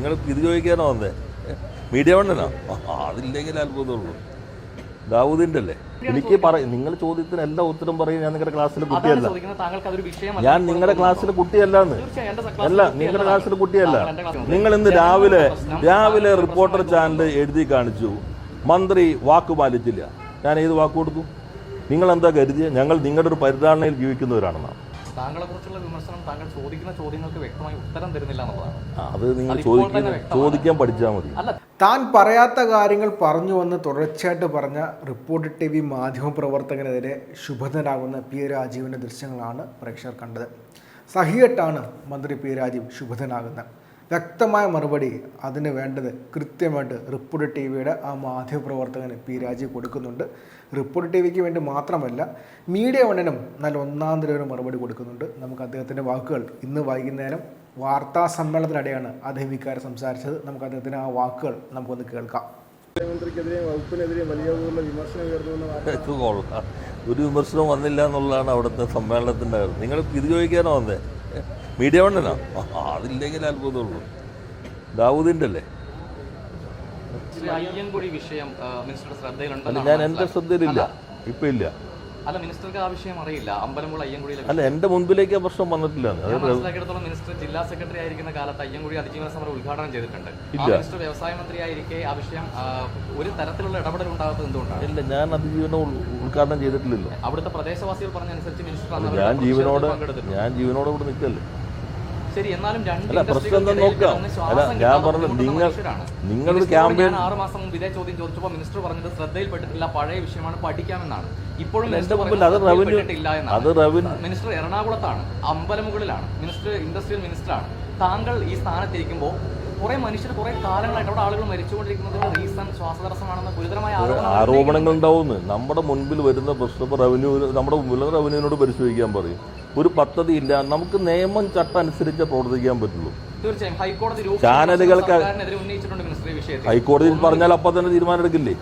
നിങ്ങൾ ഇത് ചോദിക്കാനോ വന്നേ? മീഡിയ വണ്ണനോ? അതില്ലെങ്കിൽ അത്ഭുതമുള്ളൂ. ദാവൂദിന്റെ അല്ലേ എനിക്ക് പറയും നിങ്ങൾ ചോദ്യത്തിന് എല്ലാ ഉത്തരം പറയും ഞാൻ നിങ്ങളുടെ ക്ലാസ്സിലെ കുട്ടിയല്ല. ഞാൻ നിങ്ങളുടെ ക്ലാസ്സിലെ കുട്ടിയല്ലാന്ന്. അല്ല നിങ്ങളുടെ ക്ലാസ്സിലെ കുട്ടിയല്ല. നിങ്ങൾ ഇന്ന് രാവിലെ രാവിലെ റിപ്പോർട്ടർ ചാനൽ എഴുതി കാണിച്ചു. മന്ത്രി വാക്ക് പാലിച്ചില്ല. ഞാൻ ഏത് വാക്ക് കൊടുത്തു? നിങ്ങൾ എന്താ കരുതിയത് ഞങ്ങൾ നിങ്ങളുടെ ഒരു പരിധാരണയിൽ ജീവിക്കുന്നവരാണെന്നാണ്. താങ്കളെ കുറിച്ചുള്ള വിമർശനം താങ്കൾ ചോദിക്കുന്ന ചോദ്യങ്ങൾക്ക് വ്യക്തമായി ഉത്തരം തരുന്നില്ല എന്നുള്ളതാണ്. അത് നിങ്ങൾ ചോദിക്കുന്ന ചോദിക്കാൻ പഠിച്ചാൽ മതി. അല്ല. താൻ പറയാത്ത കാര്യങ്ങൾ പറഞ്ഞു വന്ന് തുടർച്ചയായിട്ട് പറഞ്ഞ റിപ്പോർട്ട് ടി വി മാധ്യമപ്രവർത്തകനെതിരെ ശുഭധനാകുന്ന പി രാജീവിന്റെ ദൃശ്യങ്ങളാണ് പ്രേക്ഷകർ കണ്ടത്. സഹിയട്ടാണ് മന്ത്രി പി രാജീവ് ശുഭധനാകുന്നത് വ്യക്തമായ മറുപടി അതിന് വേണ്ടത് കൃത്യമായിട്ട് റിപ്പോർട്ട് ടി വിയുടെ ആ മാധ്യമപ്രവർത്തകന് പി രാജി കൊടുക്കുന്നുണ്ട്. റിപ്പോർട്ട് ടി വിക്ക് വേണ്ടി മാത്രമല്ല മീഡിയ വണ്ണനും നല്ല ഒന്നാം തരം ഒരു മറുപടി കൊടുക്കുന്നുണ്ട്. നമുക്ക് അദ്ദേഹത്തിന്റെ വാക്കുകൾ ഇന്ന് വൈകുന്നേരം വാർത്താ സമ്മേളനത്തിനിടെയാണ് അദ്ദേഹം ഇക്കാര്യം സംസാരിച്ചത്. നമുക്ക് അദ്ദേഹത്തിന്റെ ആ വാക്കുകൾ നമുക്കൊന്ന് കേൾക്കാം. ഒരു വിമർശനം വന്നില്ല എന്നുള്ളതാണ് അവിടുത്തെ സമ്മേളനത്തിന്റെ നിങ്ങൾ ഇത് ചോദിക്കാനോ വന്നേ. മീഡിയ വണ്ണനാ അതില്ലെങ്കിൽ അത്ഭുതമുള്ളൂ ദാവൂദിന്റെ അല്ലേ? അല്ല ഞാൻ എന്റെ. ശ്രദ്ധയിലില്ല. ഇപ്പം ഇല്ല. അല്ല മിനിസ്റ്റർക്ക് ആ വിഷയം അറിയില്ല. അമ്പലമുള്ള അയ്യൻകുടിയിലെ അല്ല എന്റെ മുൻപിലേക്ക് ആ പ്രശ്നം വന്നിട്ടില്ല. ഞാൻ മനസ്സിലാക്കിയിടത്തോളം മിനിസ്റ്റർ ജില്ലാ സെക്രട്ടറി ആയിരിക്കുന്ന കാലത്ത് അയ്യൻകുടി അതിജീവന സമരം ഉദ്ഘാടനം ചെയ്തിട്ടുണ്ട്. മിനിസ്റ്റർ വ്യവസായ മന്ത്രിയായിരിക്കെ ആ വിഷയം ഒരു തരത്തിലുള്ള ഇടപെടൽ ഉണ്ടാകാത്തത് എന്തുകൊണ്ടാണ്? ഇല്ല ഞാൻ അതിജീവനം ഉദ്ഘാടനം ചെയ്തിട്ടില്ലല്ലോ. അവിടുത്തെ പ്രദേശവാസികൾ പറഞ്ഞനുസരിച്ച് മിനിസ്റ്റർ അന്ന് ഞാൻ ജീവനോട് ഞാൻ ജീവനോട് ഇവിടെ നിൽക്കല്ലേ? ശരി എന്നാലും രണ്ട് അല്ല പ്രശ്നം നോക്കാം. അല്ല ഞാൻ പറഞ്ഞു നിങ്ങൾ നിങ്ങൾ നിങ്ങളൊരു ക്യാമ്പയിൻ ആറ് മാസം മുമ്പ് ഇതേ ചോദ്യം ചോദിച്ചപ്പോൾ മിനിസ്റ്റർ പറഞ്ഞത് ശ്രദ്ധയിൽപ്പെട്ടിട്ടില്ല പഴയ വിഷയമാണ് പഠിക്കാമെന്നാണ്. ഇപ്പോഴും അത് റവന്യൂ അത് റവന്യൂ മിനിസ്റ്റർ എറണാകുളത്താണ് അമ്പലമുകളിലാണ് മിനിസ്റ്റർ ഇൻഡസ്ട്രിയൽ മിനിസ്റ്ററാണ് താങ്കൾ ഈ സ്ഥാനത്തിരിക്കുമ്പോൾ കുറെ മനുഷ്യർ കുറെ കാലങ്ങളായിട്ട് അവിടെ ആളുകൾ മരിച്ചുകൊണ്ടിരിക്കുന്നതിന്റെ റീസൺ ശ്വാസതടസ്സമാണെന്ന് ഗുരുതരമായ ആരോപണങ്ങൾ ഉണ്ടാവുന്നു നമ്മുടെ മുൻപിൽ വരുന്ന പ്രശ്നം റവന്യൂ നമ്മുടെ മുൻപിലുള്ള റവന്യൂവിനോട് പരിശോധിക്കാൻ പറയും. ഒരു പദ്ധതി ഇല്ല. നമുക്ക് നിയമം ചട്ടം അനുസരിച്ച് പ്രവർത്തിക്കാൻ പറ്റുള്ളൂ. തീർച്ചയായും. ഹൈക്കോടതി ചാനലുകൾക്ക് ഉന്നയിച്ചിട്ടുണ്ട് മിനിസ്ട്രി വിഷയത്തിൽ. ഹൈക്കോടതിയിൽ പറഞ്ഞാൽ അപ്പൊ തന്നെ തീരുമാനം എടുക്കില്ലേ?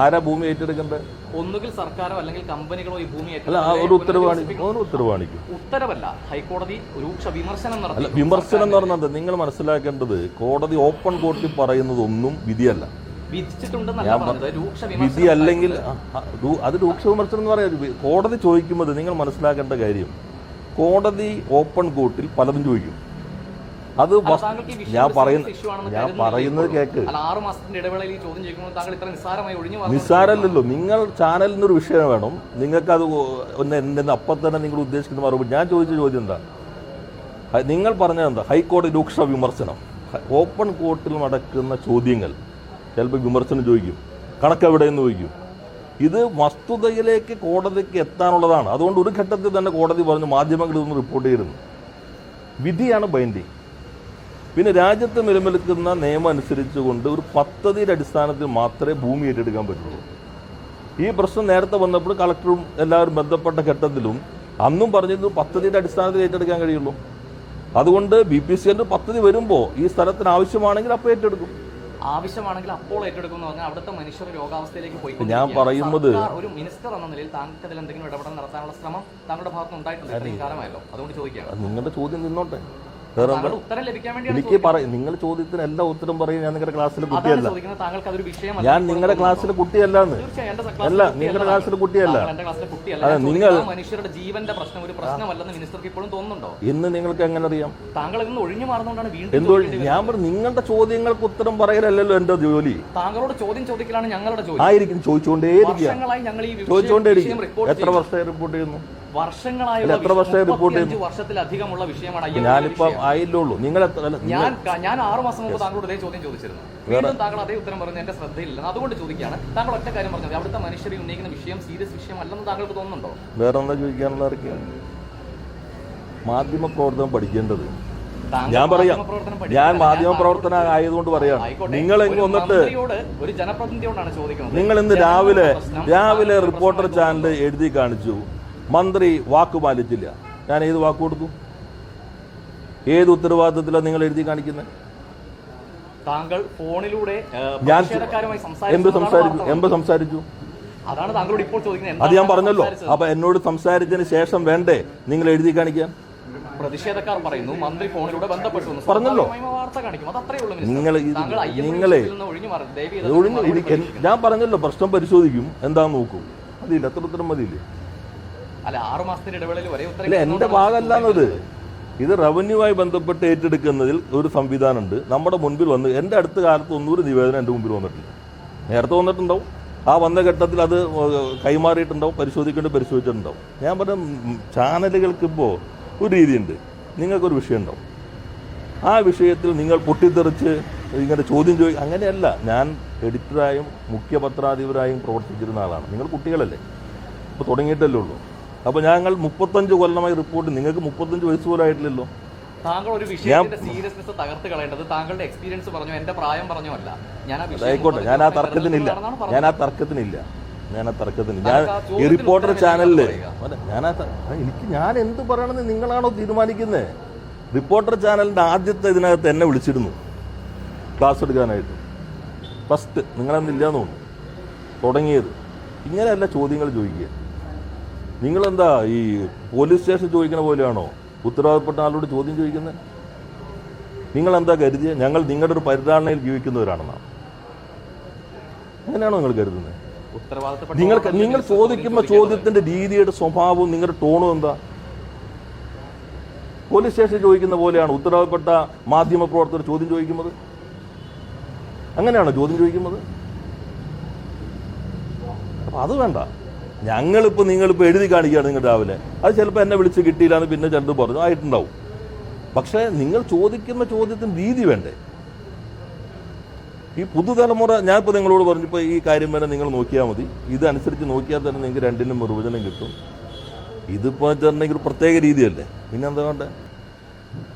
ആരാ ഭൂമി ഏറ്റെടുക്കേണ്ടത് ഒന്നുകിൽ സർക്കാരോ അല്ലെങ്കിൽ കമ്പനികളോ ഈ ഭൂമി അല്ല ഒരു ഉത്തരവാണി ഉത്തരവാണിക്കും. ഉത്തരവല്ല. ഹൈക്കോടതി രൂക്ഷ വിമർശനം നടത്തി. വിമർശനം എന്ന് പറഞ്ഞത് നിങ്ങൾ മനസ്സിലാക്കേണ്ടത് കോടതി ഓപ്പൺ കോർട്ടിൽ വിധിയല്ല. ഞാൻ പറഞ്ഞത്. രൂക്ഷ വിധി അല്ലെങ്കിൽ അത് രൂക്ഷ വിമർശനം എന്ന് പറയാം കോടതി ചോദിക്കുമ്പോൾ നിങ്ങൾ മനസ്സിലാക്കേണ്ട കാര്യം കോടതി ഓപ്പൺ കോർട്ടിൽ പലതും ചോദിക്കും. അത് ഞാൻ പറയുന്നത് ഞാൻ പറയുന്നത് കേക്ക്. നിസ്സാരല്ലോ നിങ്ങൾ ചാനലിന് ഒരു വിഷയം വേണം. നിങ്ങൾക്ക് അത് ഒന്ന് എന്നെ അപ്പം തന്നെ നിങ്ങൾ ഉദ്ദേശിക്കുന്ന മറുപടി. ഞാൻ ചോദിച്ച ചോദ്യം എന്താ? നിങ്ങൾ പറഞ്ഞത് എന്താ? ഹൈക്കോടതി രൂക്ഷ വിമർശനം. ഓപ്പൺ കോർട്ടിൽ നടക്കുന്ന ചോദ്യങ്ങൾ ചിലപ്പോൾ വിമർശനം ചോദിക്കും. കണക്കെവിടെയെന്ന് ചോദിക്കും. ഇത് വസ്തുതയിലേക്ക് കോടതിക്ക് എത്താനുള്ളതാണ്. അതുകൊണ്ട് ഒരു ഘട്ടത്തിൽ തന്നെ കോടതി പറഞ്ഞു മാധ്യമങ്ങൾ ഇതൊന്ന് റിപ്പോർട്ട് ചെയ്തിരുന്നു വിധിയാണ് ബൈൻഡിങ് പിന്നെ രാജ്യത്ത് നിലനിൽക്കുന്ന നിയമം അനുസരിച്ചുകൊണ്ട് ഒരു പദ്ധതിയുടെ അടിസ്ഥാനത്തിൽ മാത്രമേ ഭൂമി ഏറ്റെടുക്കാൻ പറ്റുള്ളൂ. ഈ പ്രശ്നം നേരത്തെ വന്നപ്പോൾ കളക്ടറും എല്ലാവരും ബന്ധപ്പെട്ട ഘട്ടത്തിലും അന്നും പറഞ്ഞിരുന്നു പദ്ധതിയുടെ അടിസ്ഥാനത്തിൽ ഏറ്റെടുക്കാൻ കഴിയുള്ളൂ. അതുകൊണ്ട് ബി പി സി എന്റെ പദ്ധതി വരുമ്പോൾ ഈ സ്ഥലത്തിന് ആവശ്യമാണെങ്കിൽ അപ്പോൾ ഏറ്റെടുക്കും. ആവശ്യമാണെങ്കിൽ അപ്പോൾ ഏറ്റെടുക്കുമെന്ന് പറഞ്ഞാൽ അവിടുത്തെ മനുഷ്യർ രോഗാവസ്ഥയിലേക്ക് പോയി ഞാൻ പറയുന്നത് ഒരു മിനിസ്റ്റർ എന്ന നിലയിൽ താങ്കൾക്ക് അതിൽ എന്തെങ്കിലും ഇടപെടൽ നടത്താനുള്ള ശ്രമം താങ്കളുടെ ഭാഗത്ത് ഉണ്ടായിട്ടുണ്ട് ഇത്രയും കാലമായല്ലോ. അതുകൊണ്ട് ചോദിക്കാം നിങ്ങളുടെ ചോദ്യം നിന്നോട്ടെ. എനിക്ക് പറയും നിങ്ങൾ ചോദ്യത്തിന് എല്ലാ ഉത്തരം പറയും ഞാൻ നിങ്ങളുടെ ക്ലാസ്സിലെ കുട്ടിയല്ല. ഞാൻ നിങ്ങളുടെ ക്ലാസ്സിലെ എന്റെ അല്ല നിങ്ങളുടെ ക്ലാസ്സിൽ ക്ലാസ്സിലെ കുട്ടിയല്ല. കുട്ടിയല്ല അതെ, നിങ്ങൾ- മനുഷ്യരുടെ ജീവന്റെ പ്രശ്നം ഒരു പ്രശ്നമല്ലെന്ന് മിനിസ്റ്റർക്ക് ഇപ്പോഴും തോന്നുന്നുണ്ടോ? ഇന്ന് നിങ്ങൾക്ക് എങ്ങനെ അറിയാം താങ്കൾ ഇന്ന് ഒഴിഞ്ഞു മാറുന്നതുകൊണ്ടാണ് വീണ്ടും ഞാൻ പറഞ്ഞു നിങ്ങളുടെ ചോദ്യങ്ങൾക്ക് ഉത്തരം പറയലല്ലല്ലോ എന്റെ ജോലി. താങ്കളോട് ചോദ്യം ചോദിക്കലാണ് ഞങ്ങളുടെ ജോലി. ആയിരിക്കും ചോദിച്ചുകൊണ്ടേ വിഷയം എത്ര വർഷമായി റിപ്പോർട്ട് ചെയ്യുന്നു? വർഷങ്ങളായുള്ള എത്ര വർഷമായി റിപ്പോർട്ട് മുപ്പത്തിയഞ്ച് വർഷത്തിലധികമുള്ള വിഷയമാണ് ഞാനിപ്പം ആയില്ലുള്ളൂ നിങ്ങൾ ഞാൻ ഞാൻ ആറു മാസം മുമ്പ് താങ്കളോട് ഇതേ ചോദ്യം ചോദിച്ചിരുന്നു. വീണ്ടും താങ്കൾ അതേ ഉത്തരം പറഞ്ഞു എന്റെ ശ്രദ്ധയില്ല അതുകൊണ്ട് ചോദിക്കുകയാണ് താങ്കൾ ഒറ്റ കാര്യം പറഞ്ഞത് അവിടുത്തെ മനുഷ്യരെ ഉന്നയിക്കുന്ന വിഷയം സീരിയസ് വിഷയമല്ലെന്ന് താങ്കൾക്ക് തോന്നുന്നുണ്ടോ? വേറെ എന്താ ചോദിക്കാനുള്ള മാധ്യമ പ്രവർത്തനം പഠിക്കേണ്ടത്. ഞാൻ പറയാം. ഞാൻ മാധ്യമ പ്രവർത്തന ആയതുകൊണ്ട് പറയാണ് ആയിക്കോട്ടെ. നിങ്ങൾ വന്നിട്ട് നിങ്ങൾ ഇന്ന് രാവിലെ രാവിലെ റിപ്പോർട്ടർ ചാനൽ എഴുതി കാണിച്ചു. മന്ത്രി വാക്ക് പാലിച്ചില്ല. ഞാൻ ഏത് വാക്ക് കൊടുത്തു? ഏത് ഉത്തരവാദിത്തത്തിലാണ് നിങ്ങൾ എഴുതി കാണിക്കുന്നത് താങ്കൾ ഫോണിലൂടെ ഞാൻ എന്ത് സംസാരിച്ചു? എന്ത് സംസാരിച്ചു? അതാണ് താങ്കളോട് ഇപ്പോൾ ചോദിക്കുന്നത്. അത് ഞാൻ പറഞ്ഞല്ലോ? അപ്പൊ എന്നോട് സംസാരിച്ചതിന് ശേഷം വേണ്ടേ നിങ്ങൾ എഴുതി കാണിക്കാൻ? പ്രതിഷേധക്കാർ പറയുന്നു മന്ത്രി ഫോണിലൂടെ ബന്ധപ്പെട്ടു പറഞ്ഞല്ലോ. നിങ്ങൾ നിങ്ങളെ. ഞാൻ പറഞ്ഞല്ലോ പ്രശ്നം പരിശോധിക്കും. എന്താന്ന് നോക്കും. അതില്ല അത്ര ഉത്തരം മതിയില്ലേ? അല്ല ആറു മാസത്തിന്റെ ഇടവേളയിൽ ഉത്തരം എന്റെ ഭാഗമല്ലാന്നത് ഇത് റവന്യൂവായി ബന്ധപ്പെട്ട് ഏറ്റെടുക്കുന്നതിൽ ഒരു സംവിധാനമുണ്ട്. നമ്മുടെ മുൻപിൽ വന്ന് എന്റെ അടുത്ത കാലത്ത് ഒന്നൂറ് നിവേദനം എന്റെ മുമ്പിൽ വന്നിട്ടില്ല. നേരത്തെ വന്നിട്ടുണ്ടാവും. ആ വന്ന ഘട്ടത്തിൽ അത് കൈമാറിയിട്ടുണ്ടാവും പരിശോധിക്കേണ്ടി പരിശോധിച്ചിട്ടുണ്ടാവും. ഞാൻ പറഞ്ഞ ചാനലുകൾക്ക് ഇപ്പോൾ ഒരു രീതിയുണ്ട്. നിങ്ങൾക്കൊരു വിഷയം ഉണ്ടാവും ആ വിഷയത്തിൽ നിങ്ങൾ പൊട്ടിത്തെറിച്ച് ഇങ്ങനെ ചോദ്യം ചോദി അങ്ങനെയല്ല. ഞാൻ എഡിറ്ററായും മുഖ്യപത്രാധിപരായും പ്രവർത്തിച്ചിരുന്ന ആളാണ്. നിങ്ങൾ കുട്ടികളല്ലേ. ഇപ്പോൾ തുടങ്ങിയിട്ടല്ലേ ഉള്ളൂ. അപ്പോൾ ഞങ്ങൾ മുപ്പത്തഞ്ച് കൊല്ലമായി റിപ്പോർട്ട് നിങ്ങൾക്ക് മുപ്പത്തഞ്ച് വയസ്സ് പോലും ആയിട്ടില്ലല്ലോ. താങ്കൾ ഒരു വിഷയത്തിന്റെ സീരിയസ്നെസ് തകർത്ത് കളയേണ്ടത് താങ്കളുടെ എക്സ്പീരിയൻസ് പറഞ്ഞു എന്റെ പ്രായം പറഞ്ഞു അല്ല. ഞാൻ ആയിക്കോട്ടെ ഞാൻ ആ തർക്കത്തിനില്ല. ഞാൻ ആ. തർക്കത്തിനില്ല. ഞാൻ ആ തർക്കത്തിന് ഞാൻ ഈ റിപ്പോർട്ടർ. അല്ല, ഞാൻ ആ എനിക്ക് ഞാൻ എന്ത് പറയണമെന്ന് നിങ്ങളാണോ തീരുമാനിക്കുന്നത് റിപ്പോർട്ടർ ചാനലിന്റെ ആദ്യത്തെ ഇതിനകത്ത് എന്നെ വിളിച്ചിരുന്നു. ക്ലാസ് എടുക്കാനായിട്ട്. ഫസ്റ്റ് നിങ്ങളെന്നില്ലാന്ന് തോന്നുന്നു. തുടങ്ങിയത്. ഇങ്ങനെയല്ല ചോദ്യങ്ങൾ ചോദിക്കുക. നിങ്ങളെന്താ ഈ പോലീസ് സ്റ്റേഷൻ ചോദിക്കുന്ന പോലെയാണോ? ഉത്തരവാദപ്പെട്ട ആളോട് ചോദ്യം ചോദിക്കുന്നത് നിങ്ങളെന്താ കരുതിയ? ഞങ്ങൾ നിങ്ങളുടെ ഒരു പരിധാരണയിൽ ജീവിക്കുന്നവരാണെന്നാണ് അങ്ങനെയാണോ നിങ്ങൾ കരുതുന്നത് നിങ്ങൾ ചോദ്യം ചോദിക്കുമ്പോൾ ചോദ്യത്തിന്റെ രീതിയുടെ സ്വഭാവവും നിങ്ങളുടെ ടോണും എന്താ? പോലീസ് സ്റ്റേഷൻ ചോദിക്കുന്ന പോലെയാണ്? ഉത്തരവാദപ്പെട്ട മാധ്യമ പ്രവർത്തകർ ചോദ്യം ചോദിക്കുന്നത്? അങ്ങനെയാണോ ചോദ്യം ചോദിക്കുന്നത്? അപ്പൊ അത് വേണ്ട. ഞങ്ങളിപ്പോൾ നിങ്ങളിപ്പോൾ എഴുതി കാണിക്കുകയാണ് നിങ്ങൾ രാവിലെ. അത് ചിലപ്പോൾ എന്നെ വിളിച്ച് കിട്ടിയില്ലാന്ന് പിന്നെ ചിലത് പറഞ്ഞു. ആയിട്ടുണ്ടാവും. പക്ഷേ നിങ്ങൾ ചോദിക്കുന്ന ചോദ്യത്തിന് രീതി വേണ്ടേ? ഈ പുതുതലമുറ ഞാനിപ്പോൾ നിങ്ങളോട് പറഞ്ഞപ്പോൾ ഈ കാര്യം വരെ നിങ്ങൾ നോക്കിയാൽ മതി. ഇതനുസരിച്ച് നോക്കിയാൽ തന്നെ നിങ്ങൾക്ക് രണ്ടിനും നിർവചനം കിട്ടും. ഇതിപ്പോൾ വെച്ചിട്ടുണ്ടെങ്കിൽ ഒരു പ്രത്യേക രീതിയല്ലേ? പിന്നെ എന്താ വേണ്ടേ?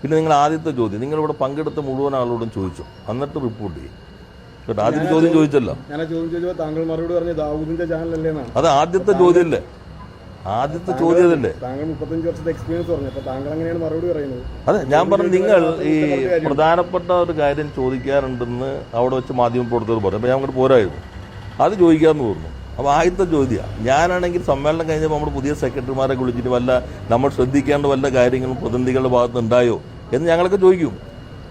പിന്നെ നിങ്ങൾ ആദ്യത്തെ ചോദ്യം നിങ്ങളിവിടെ പങ്കെടുത്ത മുഴുവൻ ആളോടും ചോദിച്ചു? എന്നിട്ട് റിപ്പോർട്ട് ചെയ്യും. കേട്ടോ ആദ്യത്തെ ചോദ്യം ചോദിച്ചല്ലോ. ഞാൻ ആ ചോദ്യം ചോദിച്ചപ്പോൾ താങ്കൾ മറുപടി പറഞ്ഞു ദാവൂദിന്റെ ചാനലല്ലേ എന്നാണ്. അത് ആദ്യത്തെ ചോദ്യമല്ലേ ആദ്യത്തെ ചോദ്യമല്ലേ താങ്കൾ മുപ്പത്തഞ്ച് വർഷത്തെ എക്സ്പീരിയൻസ് പറഞ്ഞു. അപ്പൊ താങ്കൾ അങ്ങനെയാണ് മറുപടി പറയുന്നത്? അതെ ഞാൻ പറഞ്ഞു നിങ്ങൾ ഈ പ്രധാനപ്പെട്ട ഒരു കാര്യം ചോദിക്കാറുണ്ടെന്ന് അവിടെ വെച്ച് മാധ്യമ പ്രവർത്തകർ പറഞ്ഞു. അപ്പോൾ ഞാൻ അങ്ങോട്ട് പോരായിരുന്നു. അത് ചോദിക്കാമെന്ന് തോന്നുന്നു അപ്പോൾ ആദ്യത്തെ ചോദ്യമാണ് ഞാനാണെങ്കിൽ സമ്മേളനം കഴിഞ്ഞപ്പോൾ നമ്മുടെ പുതിയ സെക്രട്ടറിമാരെ വിളിച്ചിട്ട് വല്ല നമ്മൾ ശ്രദ്ധിക്കേണ്ട വല്ല കാര്യങ്ങളും പ്രതിനിധികളുടെ ഭാഗത്ത് ഉണ്ടായോ എന്ന് ഞങ്ങളൊക്കെ ചോദിക്കും.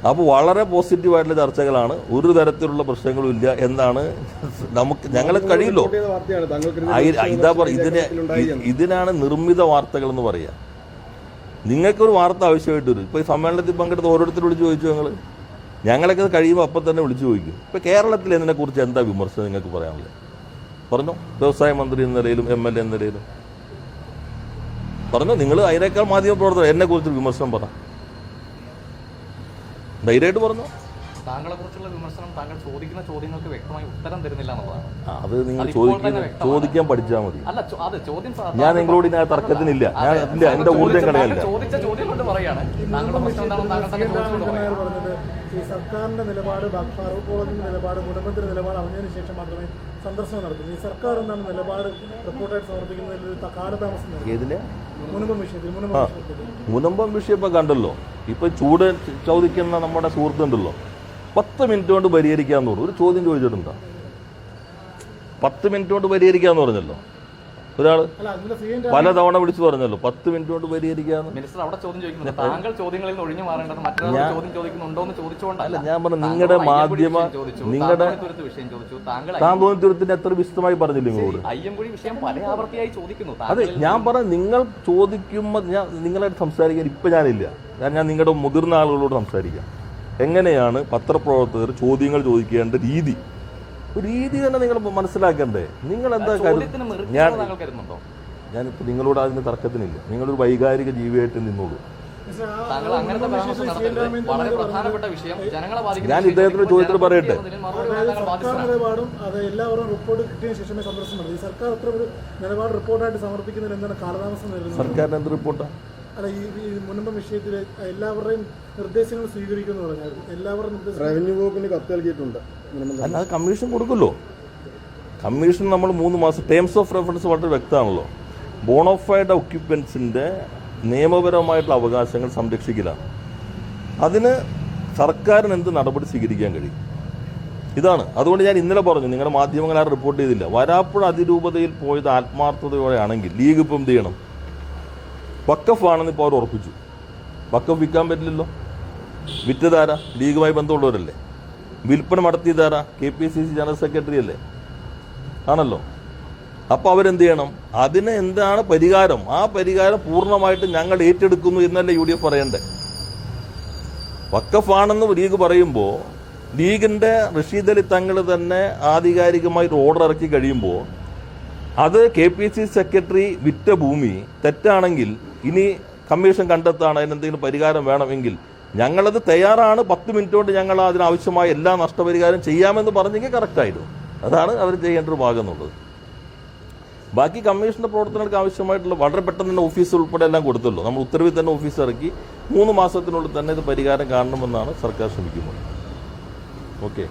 അപ്പോൾ വളരെ പോസിറ്റീവായിട്ടുള്ള ചർച്ചകളാണ്. ഒരു തരത്തിലുള്ള പ്രശ്നങ്ങളും ഇല്ല എന്നാണ് നമുക്ക് ഞങ്ങളെ കഴിയില്ലോ ഇതാ പറ ഇതിനെ ഇതിനാണ് നിർമ്മിത വാർത്തകൾ എന്ന് പറയുക നിങ്ങൾക്കൊരു വാർത്ത ആവശ്യമായിട്ട് വരും. ഇപ്പോൾ ഈ സമ്മേളനത്തിൽ പങ്കെടുത്ത് ഓരോരുത്തർ വിളിച്ച് ചോദിച്ചു ഞങ്ങൾ ഞങ്ങളൊക്കെ കഴിയുമ്പോൾ അപ്പം തന്നെ വിളിച്ചു ചോദിക്കും. ഇപ്പോൾ കേരളത്തിൽ ഇതിനെക്കുറിച്ച് എന്താ വിമർശനം നിങ്ങൾക്ക് പറയാനുള്ളത്? പറഞ്ഞോ? വ്യവസായ മന്ത്രി എന്ന നിലയിലും എം എൽ എ എന്ന നിലയിലും. പറഞ്ഞോ? നിങ്ങൾ അതിനേക്കാൾ മാധ്യമ പ്രവർത്തകർ എന്നെക്കുറിച്ച് വിമർശനം പറ. ധൈര്യമായിട്ട് പറഞ്ഞു. താങ്കളെ കുറിച്ചുള്ള വിമർശനം താങ്കൾ ചോദിക്കുന്ന ചോദ്യങ്ങൾക്ക് വ്യക്തമായി ഉത്തരം തരുന്നില്ല എന്നുള്ളതാണ്. ആ, അത് നിങ്ങൾ ചോദിക്കുന്ന ചോദിക്കാൻ പഠിച്ചാൽ മതി. അല്ല അത് ചോദ്യം ഞാൻ നിങ്ങളോട് ഇതിനകത്ത് തർക്കത്തിനില്ല. ഞാൻ എന്റെ ഇല്ല എന്റെ ഊർജം കളയല്ല. ചോദിച്ച ചോദ്യം കൊണ്ട് പറയാണ്. താങ്കളുടെ പ്രശ്നം താങ്കൾ തന്നെ ചോദിച്ചുകൊണ്ട് പറയാം ഈ സർക്കാരിന്റെ നിലപാട് ഫാറൂഖ് കോളേജിന്റെ നിലപാട് മുഖ്യമന്ത്രിയുടെ നിലപാട് അറിഞ്ഞതിന് ശേഷം മാത്രമേ സന്ദർശനം നടത്തുന്നു ഈ സർക്കാർ എന്താണ് നിലപാട് റിപ്പോർട്ടായിട്ട് സമർപ്പിക്കുന്നതിൽ കാലതാമസം മുനമ്പം വിഷയത്തിൽ മുനമ്പം വിഷയത്തിൽ. മുനമ്പം വിഷയം ഇപ്പൊ കണ്ടല്ലോ. ഇപ്പൊ ചൂട് ചോദിക്കുന്ന നമ്മുടെ സുഹൃത്തുണ്ടല്ലോ പത്ത് മിനിറ്റ് കൊണ്ട് പരിഹരിക്കാന്ന് പറഞ്ഞു. ഒരു ചോദ്യം ചോദിച്ചിട്ടുണ്ടോ? പത്ത് മിനിറ്റ് കൊണ്ട് പരിഹരിക്കാന്ന് പറഞ്ഞല്ലോ. എൻ പലതവണ വിളിച്ചു പറഞ്ഞല്ലോ പത്ത് മിനിറ്റ് കൊണ്ട് പരിഹരിക്കാന്ന്. മിനിസ്റ്റർ അവിടെ ചോദ്യം ചോദിക്കുന്നത് താങ്കൾ ചോദ്യങ്ങളിൽ നിന്ന് ഒഴിഞ്ഞു മാറേണ്ടത് മറ്റൊരാൾ ചോദ്യം ചോദിക്കുന്നുണ്ടോ എന്ന് ചോദിച്ചുകൊണ്ടല്ല. അല്ല, ഞാൻ പറഞ്ഞു, നിങ്ങളുടെ മാധ്യമ- നിങ്ങളുടെ- വിഷയം ചോദിച്ചു. താങ്കൾ താന്തോന്നിത്തരത്തിന് എത്ര വിശദമായി പറഞ്ഞില്ല നിങ്ങളോട്? അയ്യമ്പുഴി വിഷയം പല ആവർത്തിയായി ചോദിക്കുന്നു. അതെ ഞാൻ പറഞ്ഞു നിങ്ങൾ ചോദിക്കുമ്പോൾ ഞാൻ നിങ്ങളായിട്ട് സംസാരിക്കാൻ ഇപ്പം ഞാനില്ല. കാരണം ഞാൻ നിങ്ങളുടെ മുതിർന്ന ആളുകളോട് സംസാരിക്കാം. എങ്ങനെയാണ് പത്രപ്രവർത്തകർ ചോദ്യങ്ങൾ ചോദിക്കേണ്ട രീതി? രീതി തന്നെ നിങ്ങൾ മനസ്സിലാക്കണ്ടേ? നിങ്ങൾ എന്താ കാര്യം? ഞാൻ ഞാനിപ്പോൾ നിങ്ങളോട് അതിന് തർക്കത്തിനില്ല. നിങ്ങളൊരു വൈകാരിക ജീവിയായിട്ട് നിന്നോളൂ. താങ്കൾ അങ്ങനത്തെ പരാമർശം വളരെ പ്രധാനപ്പെട്ട വിഷയം. ജനങ്ങളെ ബാധിക്കുന്ന ഞാൻ ഇദ്ദേഹത്തിന്റെ ചോദ്യത്തിൽ ചോദ്യത്തിന് പറയട്ടെ? എല്ലാവരും സർക്കാരിന് എന്ത് റിപ്പോർട്ടാണ് അല്ല ഈ മുൻപം വിഷയത്തിൽ എല്ലാവരുടെയും നിർദ്ദേശങ്ങൾ സ്വീകരിക്കുന്നു പറഞ്ഞായിരുന്നു. എല്ലാവരുടെയും നിർദ്ദേശം റവന്യൂ വകുപ്പിന് കത്ത് നൽകിയിട്ടുണ്ട്. മുനമ്പം അല്ല അത് കമ്മീഷൻ കൊടുക്കുമല്ലോ. കമ്മീഷൻ നമ്മൾ മൂന്ന് മാസം ടേംസ് ഓഫ് റെഫറൻസ് വളരെ വ്യക്തമാണല്ലോ. ബോണോഫൈഡ് ഒക്യുപ്പൻസിന്റെ നിയമപരമായിട്ടുള്ള അവകാശങ്ങൾ സംരക്ഷിക്കില്ല. അതിന് സർക്കാരിന് എന്ത് നടപടി സ്വീകരിക്കാൻ കഴിയും? ഇതാണ്. അതുകൊണ്ട് ഞാൻ ഇന്നലെ പറഞ്ഞു നിങ്ങളുടെ മാധ്യമങ്ങൾ ആരും റിപ്പോർട്ട് ചെയ്തില്ല. വരാപ്പുഴ അതിരൂപതയിൽ പോയത് ആത്മാർത്ഥതയോടെയാണെങ്കിൽ ലീഗ് ഇപ്പം എന്ത് ചെയ്യണം? വക്കഫ് ആണെന്ന് ഇപ്പോൾ അവർ ഉറപ്പിച്ചു. വക്കഫ് വിൽക്കാൻ പറ്റില്ലല്ലോ. വിറ്റതാരാ? ലീഗുമായി ബന്ധമുള്ളവരല്ലേ. വിൽപ്പന നടത്തിയതാരാ? K P C C general secretary അല്ലേ? ആണല്ലോ. അപ്പോൾ അവരെന്ത് ചെയ്യണം അതിന് എന്താണ് പരിഹാരം? ആ പരിഹാരം പൂർണമായിട്ട് ഞങ്ങൾ ഏറ്റെടുക്കുന്നു എന്നല്ലേ യു ഡി എഫ് പറയണ്ടേ? വക്കഫാണെന്ന് ലീഗ് പറയുമ്പോൾ ലീഗിന്റെ റഷീദ് അലി തങ്ങൾ തന്നെ ആധികാരികമായിട്ട് ഓർഡർ ഇറക്കി കഴിയുമ്പോൾ അത് കെ പി സി സെക്രട്ടറി വിറ്റ ഭൂമി തെറ്റാണെങ്കിൽ ഇനി കമ്മീഷൻ കണ്ടെത്താണ് അതിനെന്തെങ്കിലും പരിഹാരം വേണമെങ്കിൽ ഞങ്ങളത് തയ്യാറാണ്. പത്ത് മിനിറ്റ് കൊണ്ട് ഞങ്ങൾ അതിനാവശ്യമായ എല്ലാ നഷ്ടപരിഹാരം ചെയ്യാമെന്ന് പറഞ്ഞെങ്കിൽ കറക്റ്റായിരുന്നു അതാണ് അവർ ചെയ്യേണ്ട ഒരു ഭാഗം എന്നുള്ളത്. ബാക്കി കമ്മീഷന്റെ പ്രവർത്തനങ്ങൾക്ക് ആവശ്യമായിട്ടുള്ള വളരെ പെട്ടെന്ന് തന്നെ ഓഫീസ് ഉൾപ്പെടെ എല്ലാം കൊടുത്തല്ലോ നമ്മൾ ഉത്തരവിൽ തന്നെ ഓഫീസ് ഇറക്കി മൂന്ന് മാസത്തിനുള്ളിൽ തന്നെ ഇത് പരിഹാരം കാണണമെന്നാണ് സർക്കാർ ശ്രമിക്കുന്നത്. ഓക്കെ.